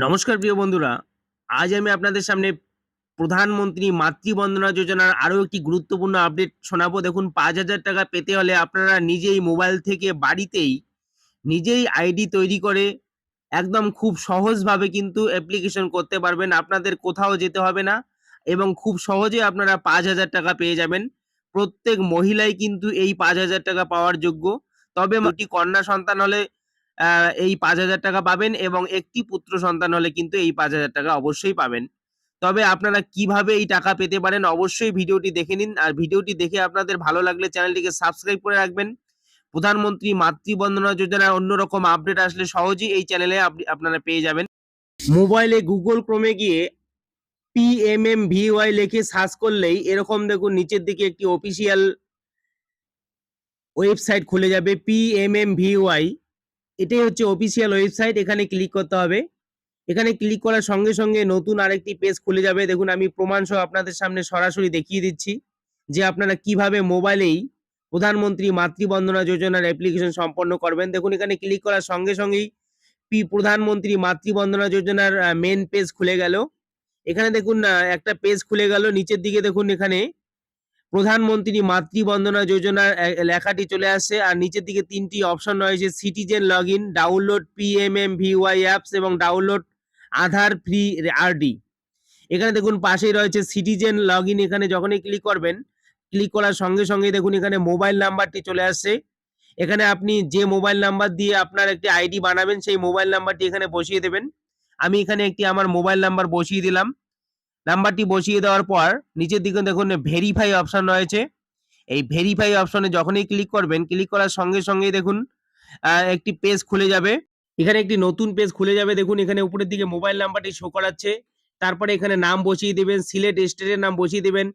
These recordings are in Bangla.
নমস্কার প্রিয় বন্ধুরা, আজ আমি আপনাদের সামনে প্রধানমন্ত্রী মাতৃবন্দনা যোজনার আরও একটি গুরুত্বপূর্ণ আপডেট শোনাবো। দেখুন, পাঁচ হাজার টাকা পেতে হলে আপনারা নিজেই মোবাইল থেকে বাড়িতেই নিজেই আইডি তৈরি করে একদম খুব সহজভাবে কিন্তু অ্যাপ্লিকেশন করতে পারবেন। আপনাদের কোথাও যেতে হবে না এবং খুব সহজে আপনারা পাঁচ হাজার টাকা পেয়ে যাবেন। প্রত্যেক মহিলাই কিন্তু এই পাঁচ হাজার টাকা পাওয়ার যোগ্য। তবে একটি কন্যা সন্তান হলে এই পাঁচ হাজার টাকা পাবেন এবং একটি পুত্র সন্তান হলে কিন্তু এই পাঁচ হাজার টাকা অবশ্যই পাবেন। তবে আপনারা কীভাবে এই টাকা পেতে পারেন অবশ্যই ভিডিওটি দেখে নিন। আর ভিডিওটি দেখে আপনাদের ভালো লাগলে চ্যানেলটিকে সাবস্ক্রাইব করে রাখবেন। প্রধানমন্ত্রী মাতৃবন্দনা যোজনার অন্যরকম আপডেট আসলে সহজেই এই চ্যানেলে আপনি আপনারা পেয়ে যাবেন। মোবাইলে গুগল ক্রোমে গিয়ে পিএমএম ভিওয়াই লিখে সার্চ করলেই এরকম দেখুন নিচের দিকে একটি অফিসিয়াল ওয়েবসাইট খুলে যাবে পিএমএম ভিওয়াই এটাই হচ্ছে অফিসিয়াল ওয়েবসাইট এখানে ক্লিক করতে হবে। এখানে ক্লিক করার সঙ্গে সঙ্গে নতুন আরেকটি পেজ খুলে যাবে। দেখুন, আমি প্রমাণ সহ আপনাদের সামনে সরাসরি দেখিয়ে দিচ্ছি যে আপনারা কীভাবে মোবাইলেই প্রধানমন্ত্রী মাতৃবন্দনা যোজনার অ্যাপ্লিকেশন সম্পন্ন করবেন। দেখুন, এখানে ক্লিক করার সঙ্গে সঙ্গেই পি, প্রধানমন্ত্রী মাতৃবন্দনা যোজনার মেন পেজ খুলে গেল। এখানে দেখুন একটা পেজ খুলে গেল। নিচের দিকে দেখুন, এখানে প্রধানমন্ত্রী মাতৃবন্দনা যোজনার লেখাটি চলে আসছে আর নিচের দিকে তিনটি অপশন রয়েছে citizen log in download PMM VY apps এবং ডাউনলোড আধার ফ্রি আরডি এখানে দেখুন, পাশেই রয়েছে সিটিজেন লগ ইন এখানে যখনই ক্লিক করবেন ক্লিক করার সঙ্গে সঙ্গে দেখুন, এখানে মোবাইল নাম্বারটি চলে আসছে এখানে আপনি যে মোবাইল নাম্বার দিয়ে আপনার একটি আইডি বানাবেন, সেই মোবাইল নাম্বারটি এখানে বসিয়ে দেবেন। আমি এখানে একটি আমার মোবাইল নাম্বার বসিয়ে দিলাম। নাম্বারটি বসিয়ে দেওয়ার পর নিচের দিকে দেখুন ভেরিফাই অপশন রয়েছে। এই ভেরিফাই অপশনে যখনই ক্লিক করবেন ক্লিক করার সঙ্গে সঙ্গে দেখুন একটি পেজ খুলে যাবে। এখানে একটি নতুন পেজ খুলে যাবে। দেখুন এখানে উপরের দিকে মোবাইল নাম্বারটি শো করাচ্ছে। তারপরে এখানে নাম বসিয়ে দেবেন সিলেট স্টেটের নাম বসিয়ে দেবেন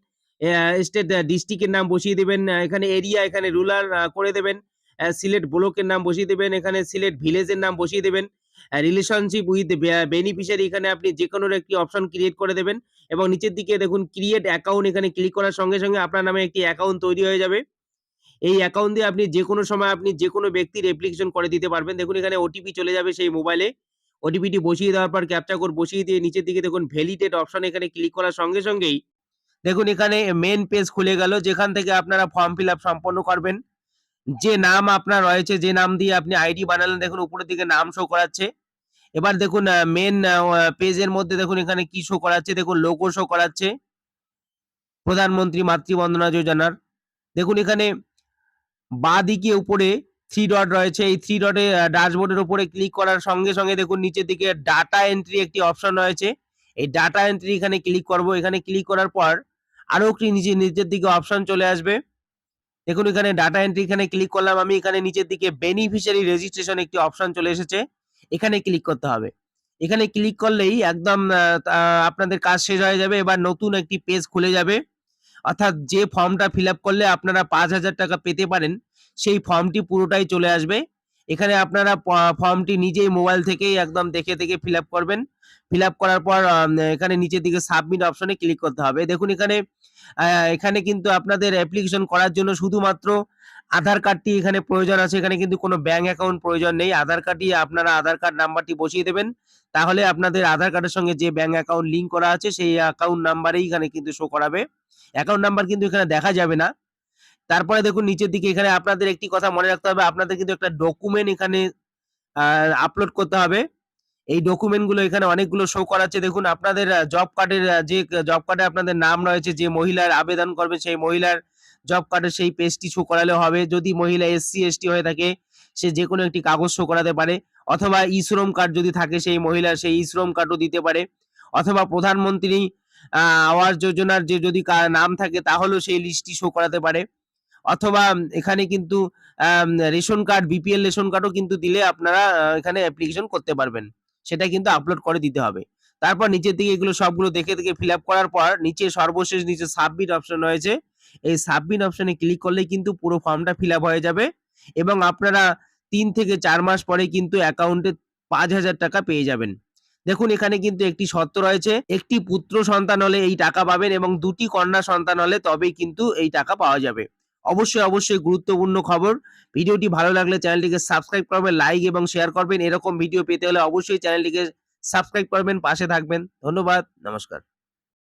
স্টেট ডিস্ট্রিক্টের নাম বসিয়ে দেবেন এখানে এরিয়া এখানে রুরাল করে দেবেন সিলেট ব্লকের নাম বসিয়ে দেবেন, এখানে সিলেট ভিলেজের নাম বসিয়ে দেবেন। রিলেশনশিপ উইথ বেনিফিশিয়ারি এখানে আপনি যে কোনো একটি অপশন ক্রিয়েট করে দেবেন এবং নিচের দিকে দেখুন ক্রিয়েট অ্যাকাউন্ট এখানে ক্লিক করার সঙ্গে সঙ্গে আপনার নামে একটি অ্যাকাউন্ট তৈরি হয়ে যাবে। এই অ্যাকাউন্ট দিয়ে আপনি যে কোনো সময় আপনি যে কোনো ব্যক্তির অ্যাপ্লিকেশন করে দিতে পারবেন। দেখুন এখানে ওটিপি চলে যাবে সেই মোবাইলে ওটিপিটি বসিয়ে দেওয়ার পর ক্যাপচা কোড বসিয়ে দিয়ে নিচের দিকে দেখুন ভ্যালিডেট অপশন এখানে ক্লিক করার সঙ্গে সঙ্গেই দেখুন এখানে মেন পেজ খুলে গেল। যেখান থেকে আপনারা ফর্ম ফিল সম্পন্ন করবেন। যে নাম আপনার রয়েছে, যে নাম দিয়ে আপনি আইডি বানালেন, দেখুন উপরের দিকে নাম শো করাচ্ছে। এবার দেখুন মেন পেজের মধ্যে দেখুন এখানে কি শো করাচ্ছে, দেখুন লোগো শো করাচ্ছে। প্রধানমন্ত্রী মাতৃবন্দনা যোজনার। দেখুন এখানে বাঁ দিকে উপরে থ্রি ডট রয়েছে। এই থ্রি ডটে ড্যাশবোর্ডের উপরে ক্লিক করার সঙ্গে সঙ্গে দেখুন নিচের দিকে ডাটা এন্ট্রি একটি অপশন রয়েছে। এই ডাটা এন্ট্রি এখানে ক্লিক করব। এখানে ক্লিক করার পর আরও একটি নিচে, নিচের দিকে অপশন চলে আসবে। দেখুন, এখানে ডাটা এন্ট্রি এখানে ক্লিক করলাম আমি, এখানে নিচের দিকে বেনিফিশিয়ারি রেজিস্ট্রেশন একটি অপশন চলে এসেছে। এখানে ক্লিক করতে হবে। এখানে ক্লিক করলেই একদম আপনাদের কাজ শেষ হয়ে যাবে। এবার নতুন একটি পেজ খুলে যাবে। অর্থাৎ যে ফর্মটা ফিল করলে আপনারা পাঁচ হাজার টাকা পেতে পারেন, সেই ফর্মটি পুরোটাই চলে আসবে। এখানে আপনারা ফর্মটি নিজেই মোবাইল থেকেই একদম দেখে দেখে ফিল করবেন। ফিল করার পর এখানে নিচের দিকে সাবমিট অপশনে ক্লিক করতে হবে। দেখুন এখানে এখানে কিন্তু আপনাদের অ্যাপ্লিকেশন করার জন্য শুধুমাত্র আধার কার্ডটি এখানে প্রয়োজন আছে। এখানে কিন্তু কোনো ব্যাংক অ্যাকাউন্ট প্রয়োজন নেই। আধার কার্ডই আপনারা আধার কার্ড নাম্বারটি বসিয়ে দেবেন। তাহলে আপনাদের আধার কার্ডের সঙ্গে যে ব্যাংক অ্যাকাউন্ট লিংক করা আছে, সেই অ্যাকাউন্ট নাম্বারেই এখানে কিন্তু শো করাবে। অ্যাকাউন্ট নাম্বার কিন্তু এখানে দেখা যাবে না। তারপরে দেখুন নিচের দিকে এখানে আপনাদের একটি কথা মনে রাখতে হবে, আপনাদের কিন্তু একটা ডকুমেন্ট এখানে আপলোড করতে হবে। এই ডকুমেন্টগুলো এখানে অনেকগুলো শো করাচ্ছে। দেখুন আপনাদের জব কার্ডের যে জব কার্ডে আপনাদের নাম রয়েছে, যে মহিলার আবেদন করবে, সেই মহিলার জব কার্ডের সেই পেজটি শো করালে হবে। যদি মহিলা এসসি এসটি হয়ে থাকে, সে যে কোনো একটি কাগজ শো করাতে পারে। অথবা ই শ্রম কার্ড যদি থাকে, সেই মহিলার সেই ই শ্রম কার্ডও দিতে পারে। অথবা প্রধানমন্ত্রী আবাস যোজনার যে যদি নাম থাকে, তাহলেও সেই লিস্টটি শো করাতে পারে। অথবা এখানে কিন্তু রেশন কার্ড, বিপিএল রেশন কার্ডও কিন্তু দিলে আপনারা এখানে অ্যাপ্লিকেশন করতে পারবেন। সেটা কিন্তু আপলোড করে দিতে হবে। তারপর নিচের দিকে এগুলো সবগুলো দেখে দেখে ফিল করার পর, নিচে সর্বশেষ নিচে সাবমিট অপশন রয়েছে। এই সাবমিট অপশনে ক্লিক করলে কিন্তু পুরো ফর্মটা ফিল হয়ে যাবে এবং আপনারা তিন থেকে চার মাস পরে কিন্তু অ্যাকাউন্টে পাঁচ হাজার টাকা পেয়ে যাবেন। দেখুন, এখানে কিন্তু একটি শর্ত রয়েছে, একটি পুত্র সন্তান হলে এই টাকা পাবেন এবং দুটি কন্যা সন্তান হলে তবেই কিন্তু এই টাকা পাওয়া যাবে। অবশ্যই অবশ্যই গুরুত্বপূর্ণ খবর। ভিডিওটি ভালো লাগলে চ্যানেলটিকে সাবস্ক্রাইব করবেন, লাইক এবং শেয়ার করবেন। এরকম ভিডিও পেতে হলে অবশ্যই চ্যানেলটিকে সাবস্ক্রাইব করবেন, পাশে থাকবেন। ধন্যবাদ, নমস্কার।